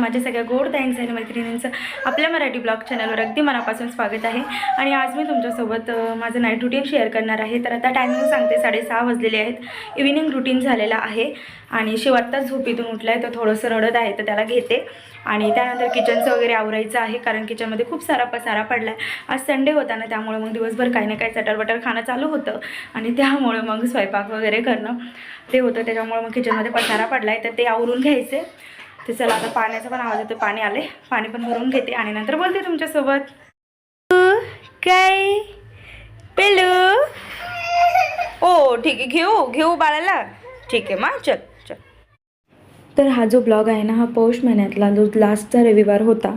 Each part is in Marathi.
माझ्या सगळ्या गोड थँक्स आणि मैत्रिणींचं आपल्या मराठी ब्लॉग चॅनलवर अगदी मनापासून स्वागत आहे. आणि आज मी तुमच्यासोबत माझं नाईट रुटीन शेअर करणार आहे. तर आता टायमिंग सांगते साडेसहा वाजलेले आहेत. इव्हिनिंग रुटीन झालेला आहे. आणि शिव आत्ताच झोपेतून उठला आहे तर थोडंसं रडत आहे तर त्याला घेते. आणि त्यानंतर किचनचं वगैरे आवरायचं आहे कारण किचनमध्ये खूप सारा पसारा पडला आहे आज संडे होता ना त्यामुळे मग दिवसभर काही ना काही चटरबटर खाणं चालू होतं. आणि त्यामुळे मग स्वयंपाक वगैरे करणं ते होतं. त्याच्यामुळे मग किचनमध्ये पसारा पडला आहे तर ते आवरून घ्यायचे. ते चला आता पाण्याचा पण आवाज येतो पाणी आले पाणी पण भरून घेते आणि नंतर बोलते तुमच्यासोबत. काय पेलू? ओ ठीक आहे. घेऊ घेऊ बाळाला. ठीक आहे मग चल. तर हा जो ब्लॉग आहे ना हा पौष महिन्यातला जो लास्टचा रविवार होता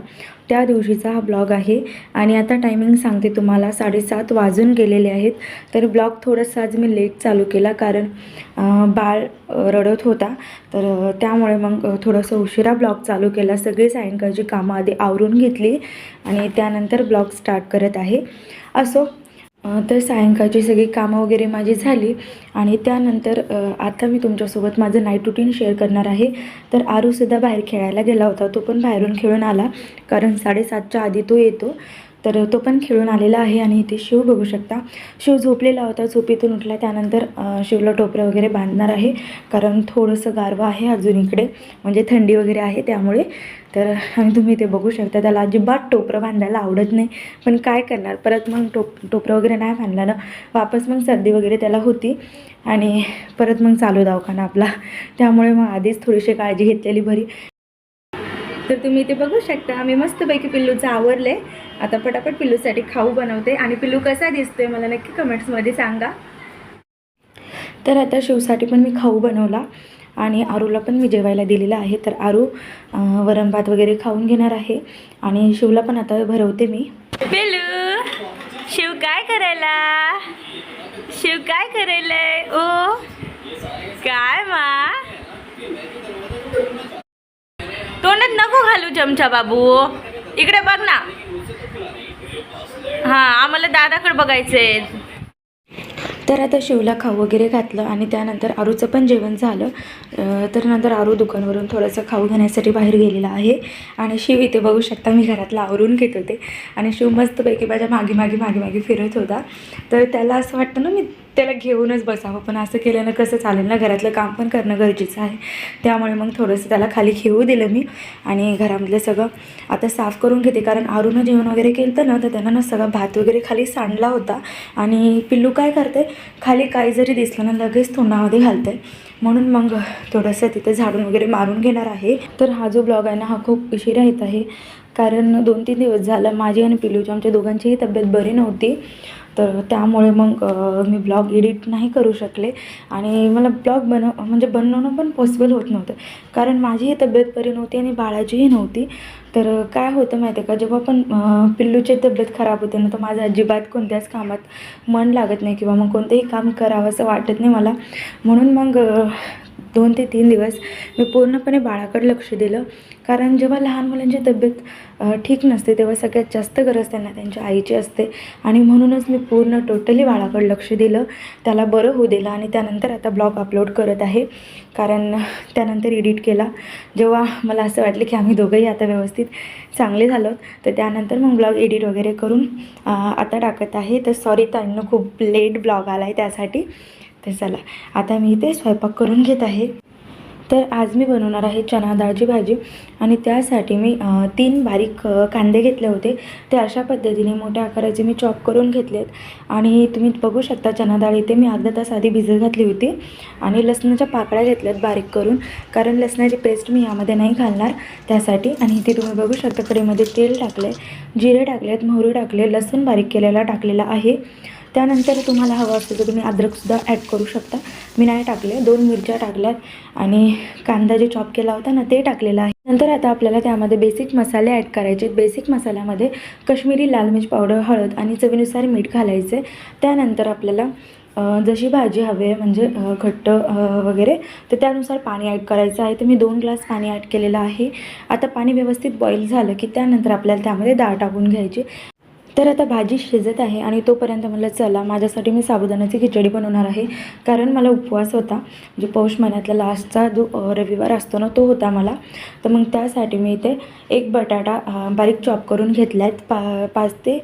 त्या दिवशीचा हा ब्लॉग आहे. आणि आता टायमिंग सांगते तुम्हाला साडेसात वाजून गेलेले आहेत. तर ब्लॉग थोडंसं आज मी लेट चालू केला कारण बाळ रडत होता. तर त्यामुळे मग थोडंसं उशिरा ब्लॉग चालू केला. सगळी सायंकाळची कामं आधी आवरून घेतली आणि त्यानंतर ब्लॉग स्टार्ट करत आहे. असो तर सायंकाळची सगळी कामं वगैरे माझी झाली आणि त्यानंतर आता मी तुमच्यासोबत माझं नाईट रुटीन शेअर करणार आहे. तर आरूसुद्धा बाहेर खेळायला गेला होता. तो पण बाहेरून खेळून आला. कारण साडेसातच्या आधी तो येतो. तर तो पण खेळून आलेला आहे आणि इथे शिव बघू शकता. शिव झोपलेला होता झोपेतून उठला त्यानंतर शिवला टोपरं वगैरे बांधणार आहे. कारण थोडंसं गारवा आहे अजून इकडे म्हणजे थंडी वगैरे आहे त्यामुळे. तर आणि तुम्ही ते बघू शकता त्याला अजिबात टोपरं बांधायला आवडत नाही. पण काय करणार? परत मग टोप टोपरं वगैरे नाही बांधलं ना वापस मग सर्दी वगैरे त्याला होती. आणि परत मग चालू दवाखाना आपला. त्यामुळे मग आधीच थोडीशी काळजी घेतलेली बरी. तर तुम्ही इथे बघू शकता. मी मस्तपैकी पिल्लूचं आवरले आता पटापट पिल्लूसाठी खाऊ बनवते. आणि पिल्लू कसा दिसतोय मला नक्की कमेंट्समध्ये सांगा. तर आता शिवसाठी पण मी खाऊ बनवला. आणि आरूला पण मी जेवायला दिलेलं आहे. तर आरू वरण भात वगैरे खाऊन घेणार आहे. आणि शिवला पण आता भरवते मी. पिल्लू शिव काय करायला? शिव काय करायलंय? ओ काय मा? तोंडात नको घालू चमचा बाबू. इकडे बघ ना. हां आम्हाला दादाकडे बघायचंय. तर आता शिवला खाऊ वगैरे घातलं आणि त्यानंतर आरूचं पण जेवण झालं. तर नंतर आरू दुकानवरून थोडंसं खाऊ घेण्यासाठी बाहेर गेलेला आहे. आणि शिव इथे बघू शकता मी घरातलं आवरून घेत होते. आणि शिव मस्तपैकी माझ्या मागे मागे मागे मागे फिरत होता. तर त्याला असं वाटतं ना मी त्याला घेऊनच बसावं. पण असं केल्यानं कसं चालेल ना? घरातलं काम पण करणं गरजेचं आहे. त्यामुळे मग थोडंसं त्याला खाली खेळू दिलं मी आणि घरामधलं सगळं आता साफ करून घेते. कारण आरूनं जेवण वगैरे केलं ना तर त्यानं ना सगळा भात वगैरे खाली सांडला होता. आणि पिल्लू काय करते? खाली काही जरी दिसलं ना लगेच तोंडामध्ये घालते म्हणून मग थोडंसं तिथे झाडून वगैरे मारून घेणार आहे. तर हा जो ब्लॉग आहे ना हा खूप उशिरा येत आहे. कारण दोन तीन दिवस झालं माझी आणि पिल्लूची आमच्या दोघांचीही तब्येत बरी नव्हती. तर त्यामुळे मग मी ब्लॉग एडिट नाही करू शकले. आणि मला ब्लॉग बनव म्हणजे बनवणं पण पॉसिबल होत नव्हतं. कारण माझीही तब्येत बरी नव्हती आणि बाळाचीही नव्हती. तर काय होतं माहिती आहे का? जेव्हा पण पिल्लूची तब्येत खराब होते ना तर माझं अजिबात कोणत्याच कामात मन लागत नाही किंवा मग कोणतंही काम करावं असं वाटत नाही मला. म्हणून मग दोन ते तीन दिवस मी पूर्णपणे बाळाकडे लक्ष दिलं. कारण जेव्हा लहान मुलांची तब्येत ठीक नसते तेव्हा सगळ्यात जास्त गरज त्यांना त्यांच्या आईची असते. आणि म्हणूनच मी पूर्ण टोटली बाळाकडे लक्ष दिलं. त्याला बरं होऊ दिलं आणि त्यानंतर आता ब्लॉग अपलोड करत आहे. कारण त्यानंतर एडिट केला. जेव्हा मला असं वाटलं की आम्ही दोघंही आता व्यवस्थित चांगले झालो तर त्यानंतर मग ब्लॉग एडिट वगैरे करून आता टाकत आहे. तर सॉरी त्यांना खूप लेट ब्लॉग आला आहे त्यासाठी. तर चला. आता मी इथे स्वयंपाक करून घेत आहे. तर आज मी बनवणार आहे चणा डाळची भाजी आणि त्यासाठी मी तीन बारीक कांदे घेतले होते. ते अशा पद्धतीने मोठ्या आकाराचे मी चॉप करून घेतलेत. आणि तुम्ही बघू शकता चना डाळ इथे मी अर्धा तास आधी भिजत घातली होती. आणि लसणाच्या पाकळ्या घेतल्यात बारीक करून. कारण लसणाची पेस्ट मी यामध्ये नाही घालणार त्यासाठी. आणि इथे तुम्ही बघू शकता कडेमध्ये तेल टाकले जिरे टाकलेत मोहरी टाकले लसूण बारीक केलेला टाकलेला आहे. त्यानंतर तुम्हाला हवं असेल तर तुम्ही अद्रकसुद्धा ॲड करू शकता. मी नाही टाकले दोन मिरच्या टाकल्यात आणि कांदा जे चॉप केला होता ना ते टाकलेलं आहे. नंतर आता आपल्याला त्यामध्ये बेसिक मसाले ॲड करायचे बेसिक मसाल्यामध्ये कश्मीरी लाल मिरच पावडर हळद आणि चवीनुसार मीठ घालायचे. त्यानंतर आपल्याला जशी भाजी हवी आहे म्हणजे घट्ट वगैरे तर त्यानुसार पाणी ॲड करायचं आहे. तर मी दोन ग्लास पाणी ॲड केलेलं आहे. आता पाणी व्यवस्थित बॉईल झालं की त्यानंतर आपल्याला त्यामध्ये डाळ टाकून घ्यायची. तर आता भाजी शिजत आहे आणि तोपर्यंत म्हटलं चला माझ्यासाठी मी साबुदाण्याची खिचडी बनवणार आहे. कारण मला उपवास होता. म्हणजे पौष महिन्यातला लास्टचा जो रविवार असतो ना तो होता मला. तर मग त्यासाठी मी इथे एक बटाटा बारीक चॉप करून घेतला आहेत पा पाच ते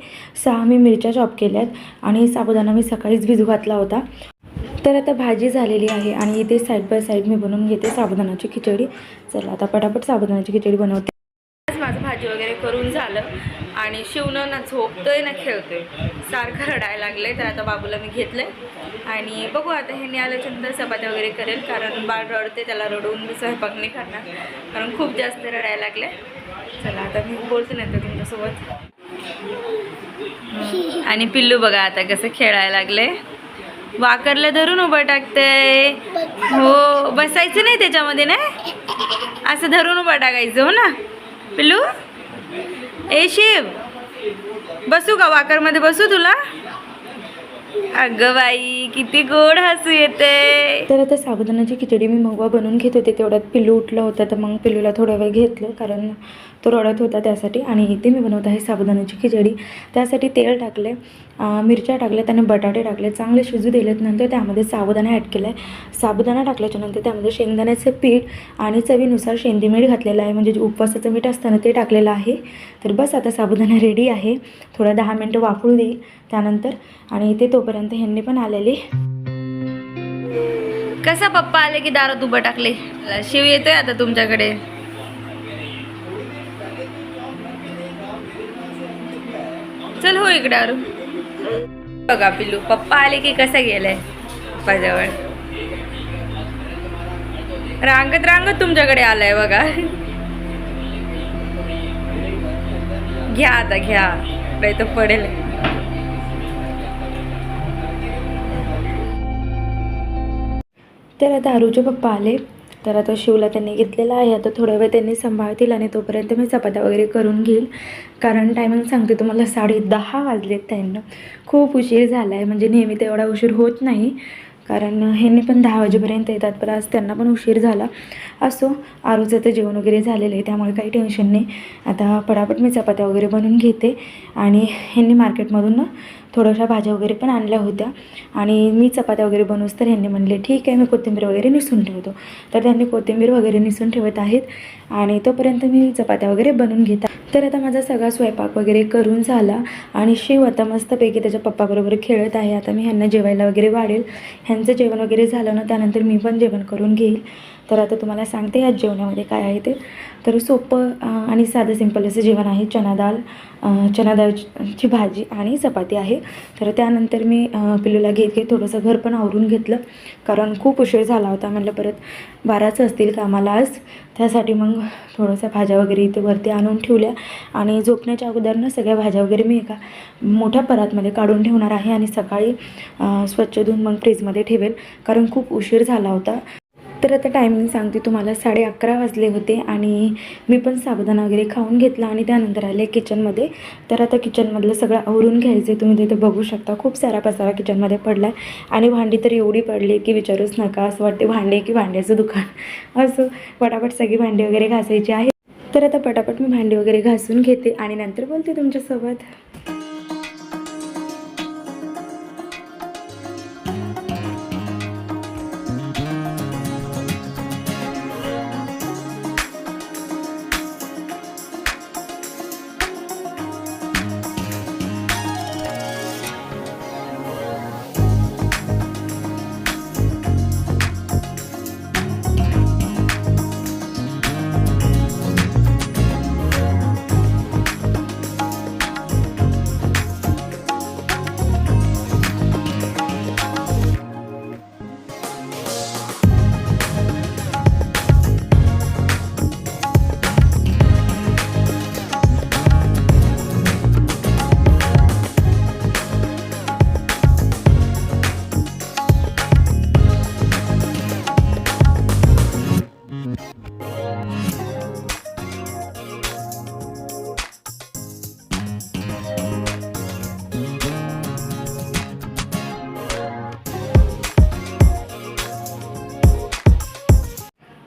सहा मी मिरच्या चॉप केल्या आहेत आणि साबुदाणा मी सकाळीच भिजू घातला होता. तर आता भाजी झालेली आहे आणि इथे साईड बाय साईड मी बनवून घेते साबुदाण्याची खिचडी. चला आता पटापट साबुदाण्याची खिचडी बनवते. भाजी वगैरे करून झालं. आणि शिवणं ना झोपतोय ना खेळतोय. सारखं रडायला लागलंय. तर आता बाबूला मी घेतलंय. आणि बघू आता हे आल्याच्यानंतर चपात्या वगैरे करेल. कारण बाळ रडते त्याला रडवून मी स्वयंपाक नाही करणार. कारण खूप जास्त रडायला लागले चला आता मी बोलते नंतर तुमच्यासोबत. आणि पिल्लू बघा आता कसं खेळायला लागले वाकरला धरून उभं टाकते हो बसायचं नाही त्याच्यामध्ये नाही? असं धरून उभं टाकायचं हो ना? पिल्लू? ए शिव बसू का वाकरमध्ये? बसू तुला? अगं बाई किती गोड हसू येते. तर आता साबुदाण्याची खिचडी मी मगवा बनवून घेत होते तेवढ्यात पिल्लू उठला होता तर मग पिल्लूला थोडा वेळ घेतलं कारण तो रडत होता त्यासाठी. आणि इथे मी बनवत आहे साबुदाण्याची खिचडी. त्यासाठी तेल टाकले मिरच्या टाकल्या त्याने बटाटे टाकले चांगले शिजू दिलेत नंतर त्यामध्ये साबुदाणा ॲड केला आहे साबुदाणा टाकल्याच्यानंतर त्यामध्ये शेंगदाण्याचं पीठ आणि चवीनुसार शेंदी मीठ घातलेलं आहे म्हणजे उपवासाचं मीठ असतं ना ते टाकलेलं आहे. तर बस आता साबुदाणा रेडी आहे. थोडं दहा मिनटं वाफळू देईल त्यानंतर. आणि इथे तो तोपर्यंत ह्यांनी पण आलेली. कसा पप्पा आले की दारात उभं टाकले? शिव येतोय आता तुमच्याकडे. चल हो इकडे अरू बघा पिल्लू पप्पा आले की कसा गेलाय? पप्पाजवळ रांगत रांगत तुमच्याकडे आलाय बघा. घ्या आता घ्या. नाही तर पडेल. तर आता आरूचे पप्पा आले. तर आता शिवला त्यांनी घेतलेला आहे. आता थोडा वेळ त्यांनी सांभाळतील आणि तोपर्यंत मी चपात्या वगैरे करून घेईल. कारण टायमिंग सांगते तुम्हाला साडे दहा वाजलेत त्यांना. खूप उशीर झाला आहे म्हणजे नेहमी तेवढा उशीर होत नाही. कारण ह्यांनी पण दहा वाजेपर्यंत येतात पण आज त्यांना पण उशीर झाला. असो आरूचं तर जेवण वगैरे झालेलं आहे त्यामुळे काही टेन्शन नाही. आता पटापट मी चपात्या वगैरे बनवून घेते आणि ह्यांनी मार्केटमधून ना थोड्याशा भाज्या वगैरे पण आणल्या होत्या. आणि मी चपात्या वगैरे बनवूस तर ह्यांनी म्हणले ठीक आहे मी कोथिंबीर वगैरे निसून ठेवतो. तर त्यांनी कोथिंबीर वगैरे निसून ठेवत आहेत आणि तोपर्यंत मी चपात्या वगैरे बनवून घेता. तर आता माझा सगळा स्वयंपाक वगैरे करून झाला आणि शिव आता मस्तपैकी त्याच्या पप्पाबरोबर खेळत आहे. आता मी ह्यांना जेवायला वगैरे वाढेल. ह्यांचं जेवण वगैरे झालं ना त्यानंतर मी पण जेवण करून घेईल. तर आता तुम्हाला सांगते या जेवणामध्ये काय आहे ते. तर सोपं आणि साधं सिंपल असं जेवण आहे. चना दाल चना दाळची भाजी आणि चपाती आहे. तर त्यानंतर मी पिल्लूला घेत घेत थोडंसं घर पण आवरून घेतलं. कारण खूप उशीर झाला होता. म्हटलं परत बाराच असतील कामाला आज. त्यासाठी मग थोडंसं भाज्या वगैरे इथे वरती आणून ठेवल्या. आणि झोपण्याच्या अगोदर ना सगळ्या भाज्या वगैरे मी एका मोठ्या परातमध्ये काढून ठेवणार आहे. आणि सकाळी स्वच्छ धुवून मग फ्रीजमध्ये ठेवेल. कारण खूप उशीर झाला होता. तर आता टायमिंग सांगते तुम्हाला. साडे अकरा वाजले होते आणि मी पण साबुदाणा वगैरे खाऊन घेतला आणि त्यानंतर आले किचनमध्ये तर आता किचनमधलं सगळं आवरून घ्यायचं तुम्ही तिथे बघू शकता. खूप सारा पसारा किचनमध्ये पडला आहे आणि भांडी तर एवढी पडली की विचारूच नका. असं वाटते भांडे की भांड्याचं दुकान. असं पटापट सगळी भांडी वगैरे घासायची आहे. तर आता पटापट मी भांडी वगैरे घासून घेते आणि नंतर बोलते तुमच्यासोबत.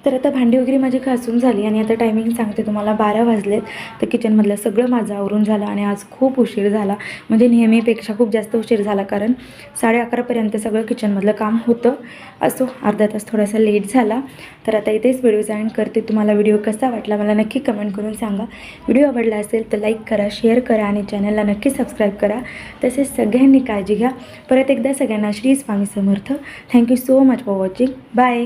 तर आता भांडी वगैरे माझी घासून झाली आणि आता टायमिंग सांगते तुम्हाला. बारा वाजलेत. तर किचनमधलं सगळं माझं आवरून झालं आणि आज खूप उशीर झाला. म्हणजे नेहमीपेक्षा खूप जास्त उशीर झाला कारण साडे अकरापर्यंत सगळं किचनमधलं काम होतं. असो अर्धा तास थोडासा लेट झाला. तर आता इथेच व्हिडिओ जॉईन करते. तुम्हाला व्हिडिओ कसा वाटला मला नक्की कमेंट करून सांगा. व्हिडिओ आवडला असेल तर लाईक करा शेअर करा आणि चॅनलला नक्की सबस्क्राईब करा. तसेच सगळ्यांनी काळजी घ्या. परत एकदा सगळ्यांना Shri Swami Samarth. Thank you so much for watching bye